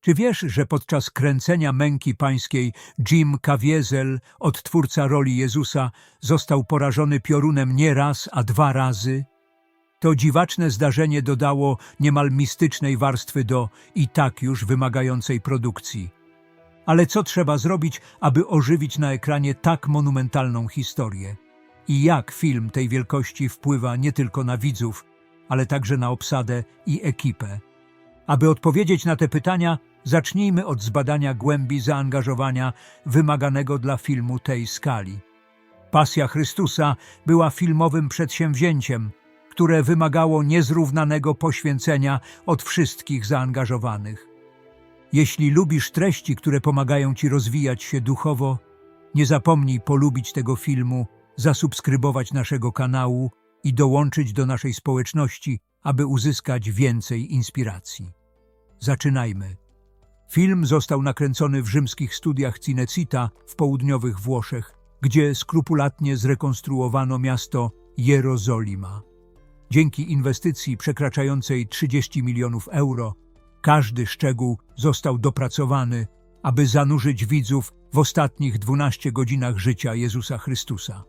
Czy wiesz, że podczas kręcenia męki pańskiej Jim Caviezel, odtwórca roli Jezusa, został porażony piorunem nie raz, a dwa razy? To dziwaczne zdarzenie dodało niemal mistycznej warstwy do i tak już wymagającej produkcji. Ale co trzeba zrobić, aby ożywić na ekranie tak monumentalną historię? I jak film tej wielkości wpływa nie tylko na widzów, ale także na obsadę i ekipę? Aby odpowiedzieć na te pytania, zacznijmy od zbadania głębi zaangażowania wymaganego dla filmu tej skali. Pasja Chrystusa była filmowym przedsięwzięciem, które wymagało niezrównanego poświęcenia od wszystkich zaangażowanych. Jeśli lubisz treści, które pomagają Ci rozwijać się duchowo, nie zapomnij polubić tego filmu, zasubskrybować naszego kanału i dołączyć do naszej społeczności, aby uzyskać więcej inspiracji. Zaczynajmy. Film został nakręcony w rzymskich studiach Cinecita w południowych Włoszech, gdzie skrupulatnie zrekonstruowano miasto Jerozolima. Dzięki inwestycji przekraczającej 30 milionów euro, każdy szczegół został dopracowany, aby zanurzyć widzów w ostatnich 12 godzinach życia Jezusa Chrystusa.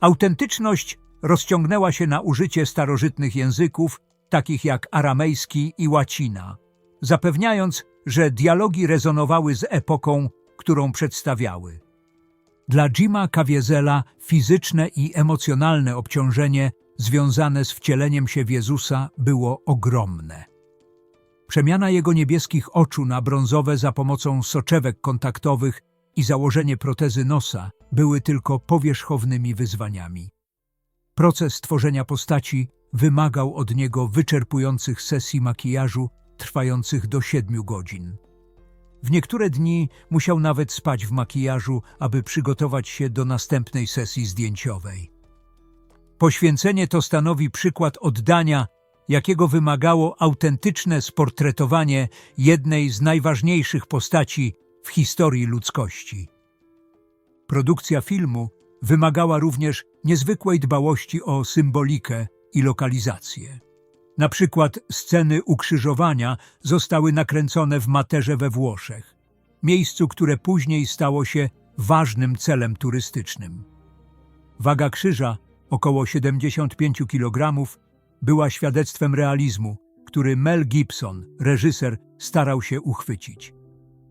Autentyczność rozciągnęła się na użycie starożytnych języków, takich jak aramejski i łacina, zapewniając, że dialogi rezonowały z epoką, którą przedstawiały. Dla Jima Caviezela fizyczne i emocjonalne obciążenie związane z wcieleniem się w Jezusa było ogromne. Przemiana jego niebieskich oczu na brązowe za pomocą soczewek kontaktowych i założenie protezy nosa były tylko powierzchownymi wyzwaniami. Proces tworzenia postaci wymagał od niego wyczerpujących sesji makijażu trwających do siedmiu godzin. W niektóre dni musiał nawet spać w makijażu, aby przygotować się do następnej sesji zdjęciowej. Poświęcenie to stanowi przykład oddania, jakiego wymagało autentyczne sportretowanie jednej z najważniejszych postaci w historii ludzkości. Produkcja filmu wymagała również niezwykłej dbałości o symbolikę i lokalizację. Na przykład sceny ukrzyżowania zostały nakręcone w Materze we Włoszech, miejscu, które później stało się ważnym celem turystycznym. Waga krzyża, około 75 kg, była świadectwem realizmu, który Mel Gibson, reżyser, starał się uchwycić.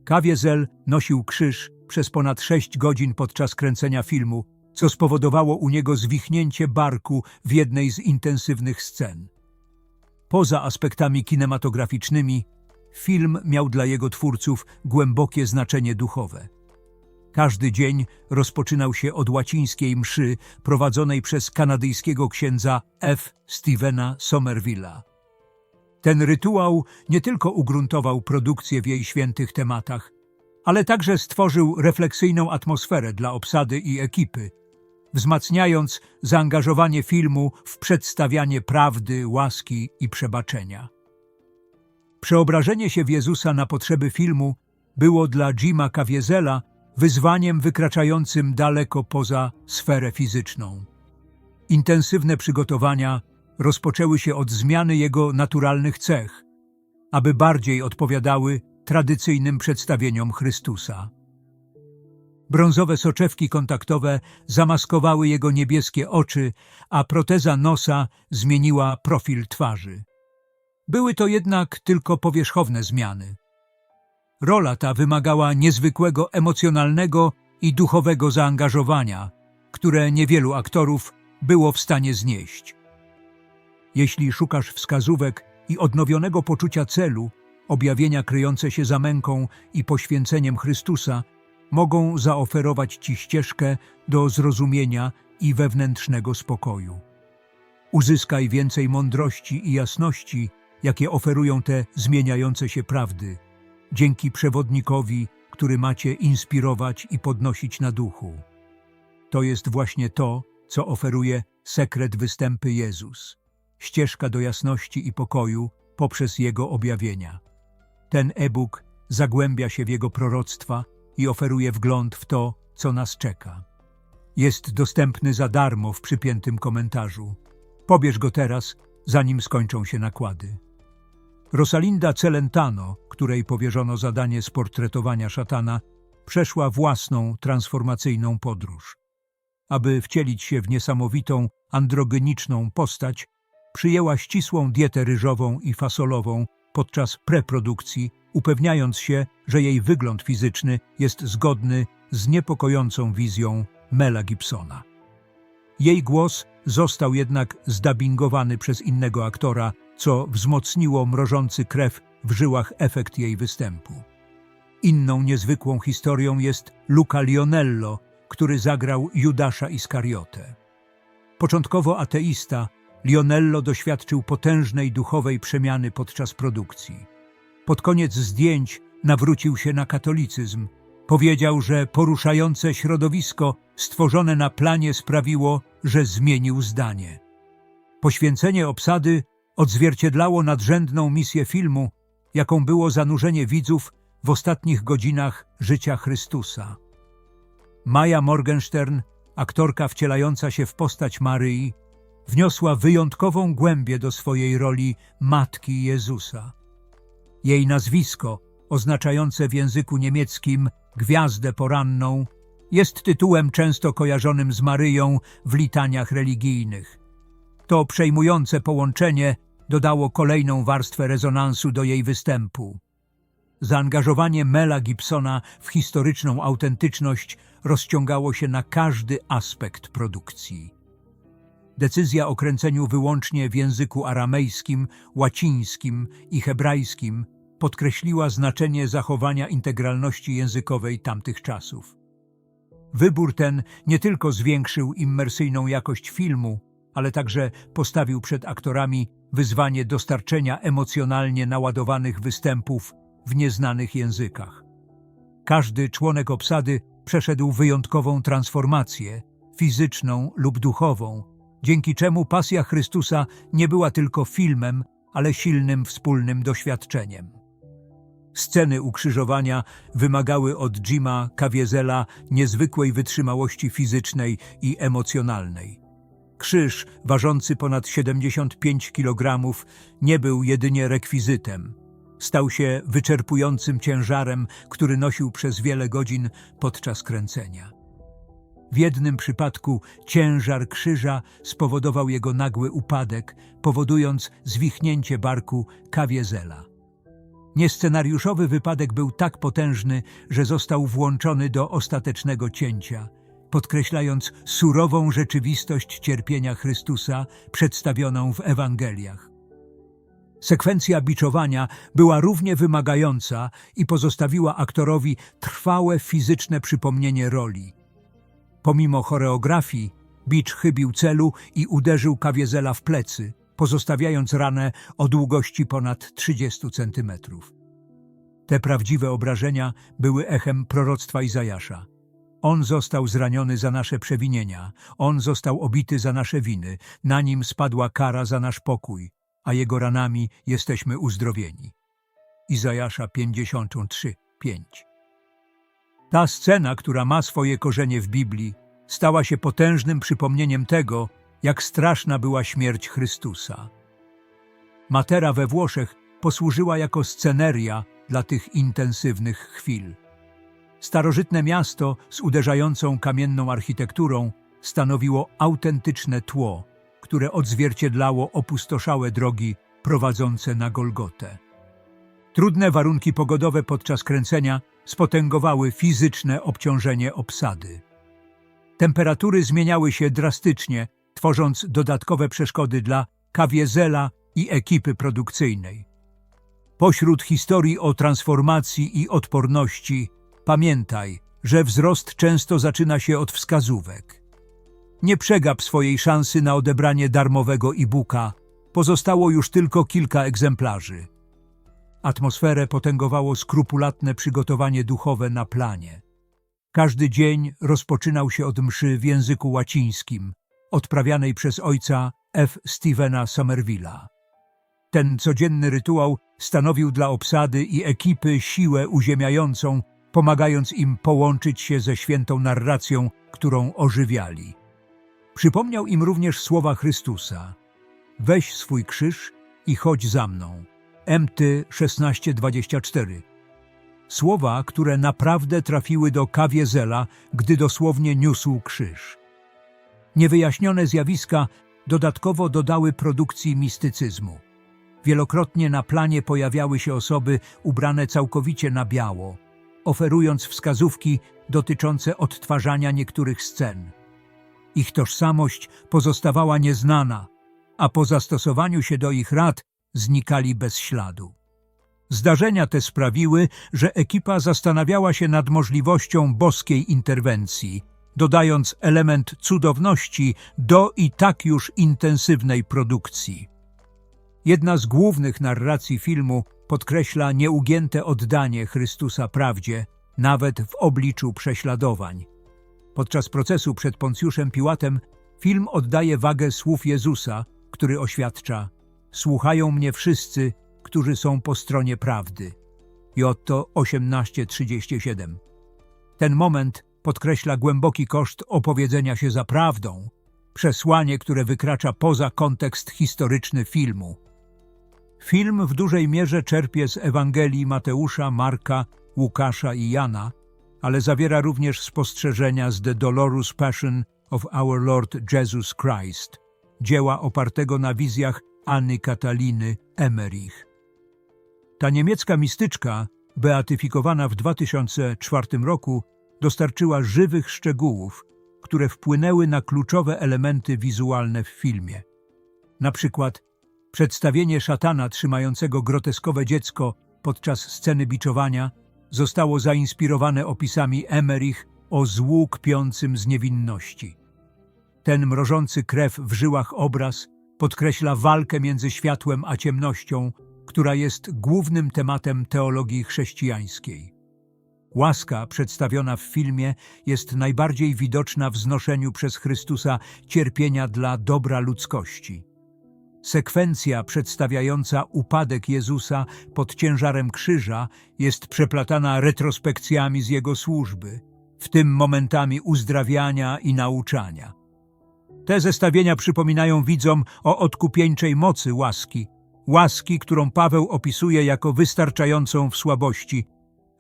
Caviezel nosił krzyż przez ponad 6 godzin podczas kręcenia filmu, co spowodowało u niego zwichnięcie barku w jednej z intensywnych scen. Poza aspektami kinematograficznymi, film miał dla jego twórców głębokie znaczenie duchowe. Każdy dzień rozpoczynał się od łacińskiej mszy prowadzonej przez kanadyjskiego księdza F. Stevena Somerville'a. Ten rytuał nie tylko ugruntował produkcję w jej świętych tematach, ale także stworzył refleksyjną atmosferę dla obsady i ekipy, wzmacniając zaangażowanie filmu w przedstawianie prawdy, łaski i przebaczenia. Przeobrażenie się w Jezusa na potrzeby filmu było dla Jima Caviezela wyzwaniem wykraczającym daleko poza sferę fizyczną. Intensywne przygotowania rozpoczęły się od zmiany jego naturalnych cech, aby bardziej odpowiadały tradycyjnym przedstawieniom Chrystusa. Brązowe soczewki kontaktowe zamaskowały jego niebieskie oczy, a proteza nosa zmieniła profil twarzy. Były to jednak tylko powierzchowne zmiany. Rola ta wymagała niezwykłego emocjonalnego i duchowego zaangażowania, które niewielu aktorów było w stanie znieść. Jeśli szukasz wskazówek i odnowionego poczucia celu, objawienia kryjące się za męką i poświęceniem Chrystusa mogą zaoferować Ci ścieżkę do zrozumienia i wewnętrznego spokoju. Uzyskaj więcej mądrości i jasności, jakie oferują te zmieniające się prawdy, dzięki przewodnikowi, który macie inspirować i podnosić na duchu. To jest właśnie to, co oferuje sekret występy Jezus, ścieżka do jasności i pokoju poprzez Jego objawienia. Ten e-book zagłębia się w Jego proroctwa i oferuje wgląd w to, co nas czeka. Jest dostępny za darmo w przypiętym komentarzu. Pobierz go teraz, zanim skończą się nakłady. Rosalinda Celentano, której powierzono zadanie sportretowania szatana, przeszła własną transformacyjną podróż. Aby wcielić się w niesamowitą, androgeniczną postać, przyjęła ścisłą dietę ryżową i fasolową podczas preprodukcji, upewniając się, że jej wygląd fizyczny jest zgodny z niepokojącą wizją Mela Gibsona. Jej głos został jednak zdabingowany przez innego aktora, co wzmocniło mrożący krew w żyłach efekt jej występu. Inną niezwykłą historią jest Luca Lionello, który zagrał Judasza Iskariotę. Początkowo ateista, Lionello doświadczył potężnej duchowej przemiany podczas produkcji. Pod koniec zdjęć nawrócił się na katolicyzm. Powiedział, że poruszające środowisko stworzone na planie sprawiło, że zmienił zdanie. Poświęcenie obsady odzwierciedlało nadrzędną misję filmu, jaką było zanurzenie widzów w ostatnich godzinach życia Chrystusa. Maja Morgenstern, aktorka wcielająca się w postać Maryi, wniosła wyjątkową głębię do swojej roli Matki Jezusa. Jej nazwisko, oznaczające w języku niemieckim gwiazdę poranną, jest tytułem często kojarzonym z Maryją w litaniach religijnych. To przejmujące połączenie dodało kolejną warstwę rezonansu do jej występu. Zaangażowanie Mela Gibsona w historyczną autentyczność rozciągało się na każdy aspekt produkcji. Decyzja o kręceniu wyłącznie w języku aramejskim, łacińskim i hebrajskim podkreśliła znaczenie zachowania integralności językowej tamtych czasów. Wybór ten nie tylko zwiększył immersyjną jakość filmu, ale także postawił przed aktorami wyzwanie dostarczenia emocjonalnie naładowanych występów w nieznanych językach. Każdy członek obsady przeszedł wyjątkową transformację, fizyczną lub duchową, dzięki czemu pasja Chrystusa nie była tylko filmem, ale silnym wspólnym doświadczeniem. Sceny ukrzyżowania wymagały od Jima Caviezela niezwykłej wytrzymałości fizycznej i emocjonalnej. Krzyż, ważący ponad 75 kg, nie był jedynie rekwizytem. Stał się wyczerpującym ciężarem, który nosił przez wiele godzin podczas kręcenia. W jednym przypadku ciężar krzyża spowodował jego nagły upadek, powodując zwichnięcie barku Kawiezela. Niescenariuszowy wypadek był tak potężny, że został włączony do ostatecznego cięcia, podkreślając surową rzeczywistość cierpienia Chrystusa przedstawioną w Ewangeliach. Sekwencja biczowania była równie wymagająca i pozostawiła aktorowi trwałe fizyczne przypomnienie roli. Pomimo choreografii, bicz chybił celu i uderzył Kawiezela w plecy, pozostawiając ranę o długości ponad 30 centymetrów. Te prawdziwe obrażenia były echem proroctwa Izajasza. On został zraniony za nasze przewinienia, On został obity za nasze winy, na nim spadła kara za nasz pokój, a Jego ranami jesteśmy uzdrowieni. Izajasza 53, 5 Ta scena, która ma swoje korzenie w Biblii, stała się potężnym przypomnieniem tego, jak straszna była śmierć Chrystusa. Matera we Włoszech posłużyła jako sceneria dla tych intensywnych chwil. Starożytne miasto z uderzającą kamienną architekturą stanowiło autentyczne tło, które odzwierciedlało opustoszałe drogi prowadzące na Golgotę. Trudne warunki pogodowe podczas kręcenia spotęgowały fizyczne obciążenie obsady. Temperatury zmieniały się drastycznie, tworząc dodatkowe przeszkody dla Kawiezela i ekipy produkcyjnej. Pośród historii o transformacji i odporności pamiętaj, że wzrost często zaczyna się od wskazówek. Nie przegap swojej szansy na odebranie darmowego e-booka. Pozostało już tylko kilka egzemplarzy. Atmosferę potęgowało skrupulatne przygotowanie duchowe na planie. Każdy dzień rozpoczynał się od mszy w języku łacińskim, odprawianej przez ojca F. Stevena Somerville'a. Ten codzienny rytuał stanowił dla obsady i ekipy siłę uziemiającą, pomagając im połączyć się ze świętą narracją, którą ożywiali. Przypomniał im również słowa Chrystusa: Weź swój krzyż i chodź za mną. MT 1624. Słowa, które naprawdę trafiły do Kawiezela, gdy dosłownie niósł krzyż. Niewyjaśnione zjawiska dodatkowo dodały produkcji mistycyzmu. Wielokrotnie na planie pojawiały się osoby ubrane całkowicie na biało, oferując wskazówki dotyczące odtwarzania niektórych scen. Ich tożsamość pozostawała nieznana, a po zastosowaniu się do ich rad znikali bez śladu. Zdarzenia te sprawiły, że ekipa zastanawiała się nad możliwością boskiej interwencji, dodając element cudowności do i tak już intensywnej produkcji. Jedna z głównych narracji filmu podkreśla nieugięte oddanie Chrystusa prawdzie, nawet w obliczu prześladowań. Podczas procesu przed Poncjuszem Piłatem film oddaje wagę słów Jezusa, który oświadcza Słuchają mnie wszyscy, którzy są po stronie prawdy. Jotto 18:37. Ten moment podkreśla głęboki koszt opowiedzenia się za prawdą, przesłanie, które wykracza poza kontekst historyczny filmu. Film w dużej mierze czerpie z Ewangelii Mateusza, Marka, Łukasza i Jana, ale zawiera również spostrzeżenia z The Dolorous Passion of Our Lord Jesus Christ, dzieła opartego na wizjach Anny Kataliny Emmerich. Ta niemiecka mistyczka, beatyfikowana w 2004 roku, dostarczyła żywych szczegółów, które wpłynęły na kluczowe elementy wizualne w filmie. Na przykład przedstawienie szatana trzymającego groteskowe dziecko podczas sceny biczowania zostało zainspirowane opisami Emmerich o złu kpiącym z niewinności. Ten mrożący krew w żyłach obraz podkreśla walkę między światłem a ciemnością, która jest głównym tematem teologii chrześcijańskiej. Łaska przedstawiona w filmie jest najbardziej widoczna w znoszeniu przez Chrystusa cierpienia dla dobra ludzkości. Sekwencja przedstawiająca upadek Jezusa pod ciężarem krzyża jest przeplatana retrospekcjami z Jego służby, w tym momentami uzdrawiania i nauczania. Te zestawienia przypominają widzom o odkupieńczej mocy łaski, łaski, którą Paweł opisuje jako wystarczającą w słabości.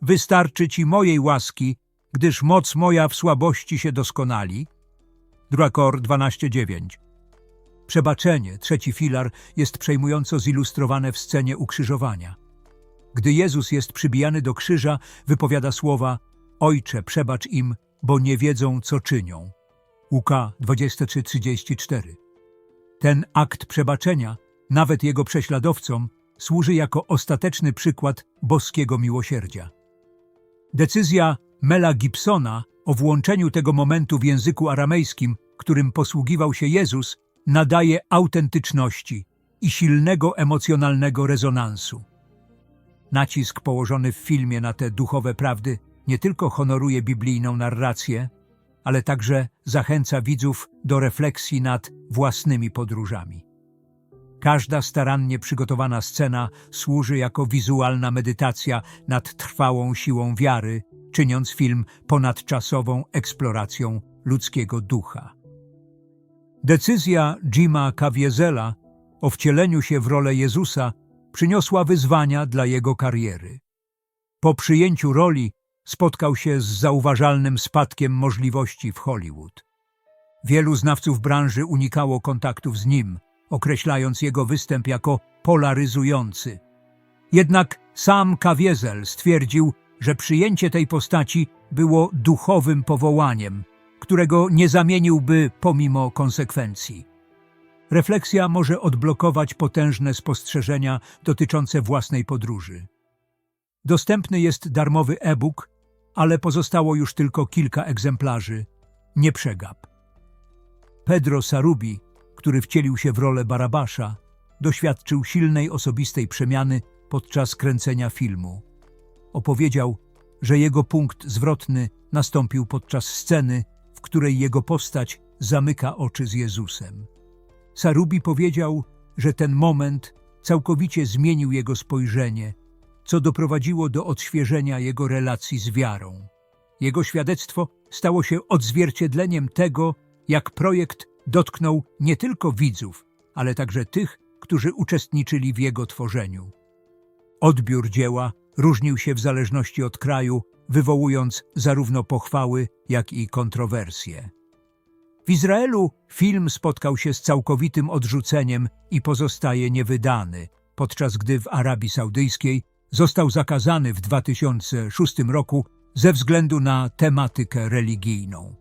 Wystarczy ci mojej łaski, gdyż moc moja w słabości się doskonali. 2 Kor 12:9. Przebaczenie, trzeci filar, jest przejmująco zilustrowane w scenie ukrzyżowania. Gdy Jezus jest przybijany do krzyża, wypowiada słowa Ojcze, przebacz im, bo nie wiedzą, co czynią. Łuka 23:34. Ten akt przebaczenia, nawet jego prześladowcom, służy jako ostateczny przykład boskiego miłosierdzia. Decyzja Mela Gibsona o włączeniu tego momentu w języku aramejskim, którym posługiwał się Jezus, nadaje autentyczności i silnego emocjonalnego rezonansu. Nacisk położony w filmie na te duchowe prawdy nie tylko honoruje biblijną narrację, ale także zachęca widzów do refleksji nad własnymi podróżami. Każda starannie przygotowana scena służy jako wizualna medytacja nad trwałą siłą wiary, czyniąc film ponadczasową eksploracją ludzkiego ducha. Decyzja Jima Caviezel'a o wcieleniu się w rolę Jezusa przyniosła wyzwania dla jego kariery. Po przyjęciu roli spotkał się z zauważalnym spadkiem możliwości w Hollywood. Wielu znawców branży unikało kontaktów z nim, określając jego występ jako polaryzujący. Jednak sam Caviezel stwierdził, że przyjęcie tej postaci było duchowym powołaniem, którego nie zamieniłby pomimo konsekwencji. Refleksja może odblokować potężne spostrzeżenia dotyczące własnej podróży. Dostępny jest darmowy e-book, ale pozostało już tylko kilka egzemplarzy. Nie przegap. Pedro Sarubi, który wcielił się w rolę Barabasza, doświadczył silnej osobistej przemiany podczas kręcenia filmu. Opowiedział, że jego punkt zwrotny nastąpił podczas sceny, w której jego postać zamyka oczy z Jezusem. Sarubi powiedział, że ten moment całkowicie zmienił jego spojrzenie, co doprowadziło do odświeżenia jego relacji z wiarą. Jego świadectwo stało się odzwierciedleniem tego, jak projekt dotknął nie tylko widzów, ale także tych, którzy uczestniczyli w jego tworzeniu. Odbiór dzieła różnił się w zależności od kraju, wywołując zarówno pochwały, jak i kontrowersje. W Izraelu film spotkał się z całkowitym odrzuceniem i pozostaje niewydany, podczas gdy w Arabii Saudyjskiej został zakazany w 2006 roku ze względu na tematykę religijną.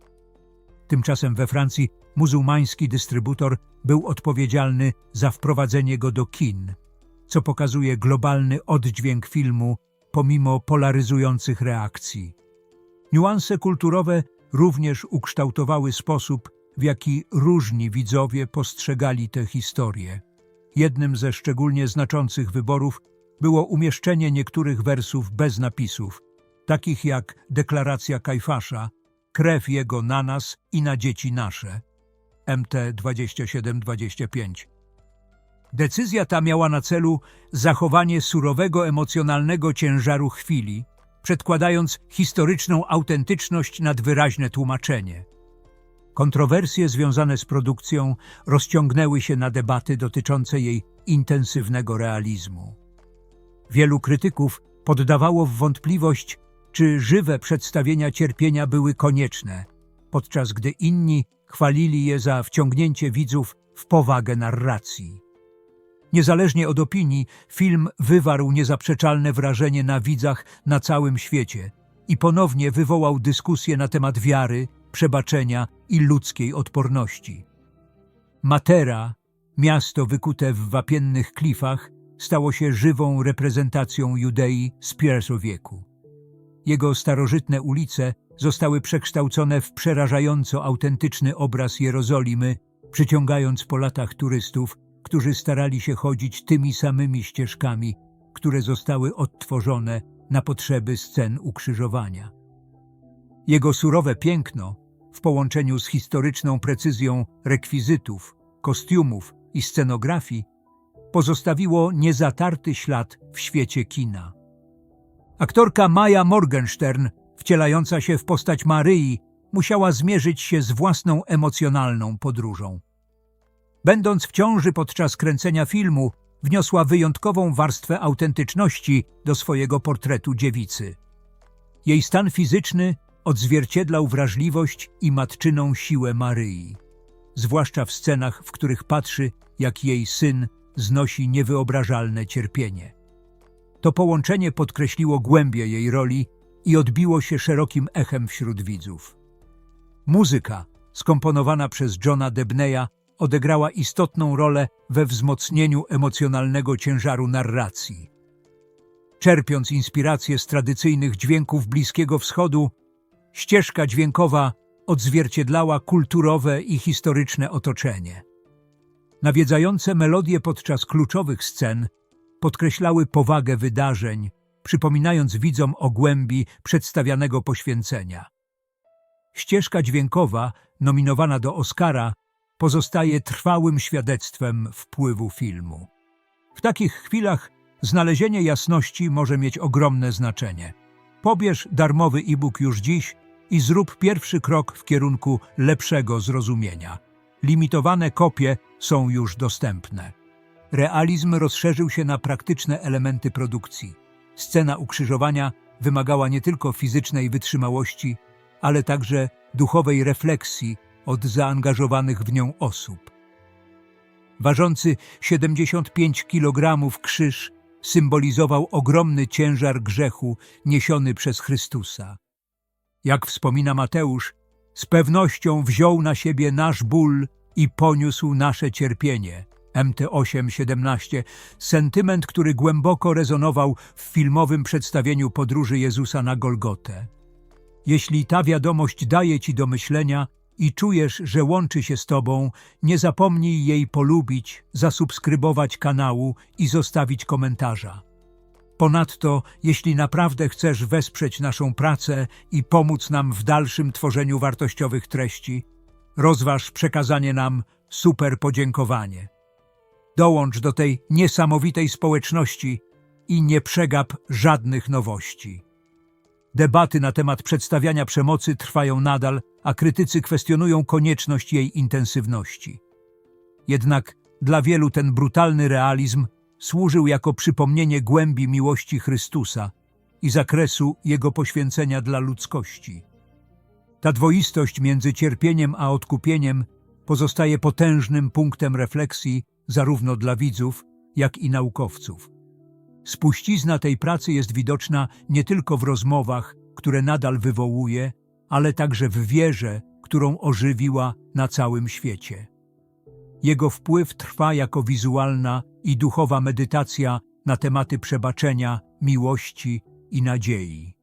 Tymczasem we Francji muzułmański dystrybutor był odpowiedzialny za wprowadzenie go do kin, co pokazuje globalny oddźwięk filmu pomimo polaryzujących reakcji. Niuanse kulturowe również ukształtowały sposób, w jaki różni widzowie postrzegali tę historię. Jednym ze szczególnie znaczących wyborów było umieszczenie niektórych wersów bez napisów, takich jak deklaracja Kajfasza, krew jego na nas i na dzieci nasze, MT 2725. Decyzja ta miała na celu zachowanie surowego emocjonalnego ciężaru chwili, przedkładając historyczną autentyczność nad wyraźne tłumaczenie. Kontrowersje związane z produkcją rozciągnęły się na debaty dotyczące jej intensywnego realizmu. Wielu krytyków poddawało w wątpliwość, czy żywe przedstawienia cierpienia były konieczne, podczas gdy inni chwalili je za wciągnięcie widzów w powagę narracji. Niezależnie od opinii, film wywarł niezaprzeczalne wrażenie na widzach na całym świecie i ponownie wywołał dyskusję na temat wiary, przebaczenia i ludzkiej odporności. Matera, miasto wykute w wapiennych klifach, stało się żywą reprezentacją Judei z pierwszego wieku. Jego starożytne ulice zostały przekształcone w przerażająco autentyczny obraz Jerozolimy, przyciągając po latach turystów, którzy starali się chodzić tymi samymi ścieżkami, które zostały odtworzone na potrzeby scen ukrzyżowania. Jego surowe piękno, w połączeniu z historyczną precyzją rekwizytów, kostiumów i scenografii, pozostawiło niezatarty ślad w świecie kina. Aktorka Maja Morgenstern, wcielająca się w postać Maryi, musiała zmierzyć się z własną emocjonalną podróżą. Będąc w ciąży podczas kręcenia filmu, wniosła wyjątkową warstwę autentyczności do swojego portretu dziewicy. Jej stan fizyczny odzwierciedlał wrażliwość i matczyną siłę Maryi, zwłaszcza w scenach, w których patrzy, jak jej syn znosi niewyobrażalne cierpienie. To połączenie podkreśliło głębię jej roli i odbiło się szerokim echem wśród widzów. Muzyka, skomponowana przez Johna Debneya, odegrała istotną rolę we wzmocnieniu emocjonalnego ciężaru narracji. Czerpiąc inspirację z tradycyjnych dźwięków Bliskiego Wschodu, ścieżka dźwiękowa odzwierciedlała kulturowe i historyczne otoczenie. Nawiedzające melodie podczas kluczowych scen podkreślały powagę wydarzeń, przypominając widzom o głębi przedstawianego poświęcenia. Ścieżka dźwiękowa, nominowana do Oscara, pozostaje trwałym świadectwem wpływu filmu. W takich chwilach znalezienie jasności może mieć ogromne znaczenie. Pobierz darmowy e-book już dziś i zrób pierwszy krok w kierunku lepszego zrozumienia. Limitowane kopie są już dostępne. Realizm rozszerzył się na praktyczne elementy produkcji. Scena ukrzyżowania wymagała nie tylko fizycznej wytrzymałości, ale także duchowej refleksji od zaangażowanych w nią osób. Ważący 75 kg krzyż symbolizował ogromny ciężar grzechu niesiony przez Chrystusa. Jak wspomina Mateusz, z pewnością wziął na siebie nasz ból i poniósł nasze cierpienie. MT8-17, sentyment, który głęboko rezonował w filmowym przedstawieniu podróży Jezusa na Golgotę. Jeśli ta wiadomość daje Ci do myślenia i czujesz, że łączy się z Tobą, nie zapomnij jej polubić, zasubskrybować kanału i zostawić komentarza. Ponadto, jeśli naprawdę chcesz wesprzeć naszą pracę i pomóc nam w dalszym tworzeniu wartościowych treści, rozważ przekazanie nam super podziękowanie. Dołącz do tej niesamowitej społeczności i nie przegap żadnych nowości. Debaty na temat przedstawiania przemocy trwają nadal, a krytycy kwestionują konieczność jej intensywności. Jednak dla wielu ten brutalny realizm służył jako przypomnienie głębi miłości Chrystusa i zakresu Jego poświęcenia dla ludzkości. Ta dwoistość między cierpieniem a odkupieniem pozostaje potężnym punktem refleksji zarówno dla widzów, jak i naukowców. Spuścizna tej pracy jest widoczna nie tylko w rozmowach, które nadal wywołuje, ale także w wierze, którą ożywiła na całym świecie. Jego wpływ trwa jako wizualna i duchowa medytacja na tematy przebaczenia, miłości i nadziei.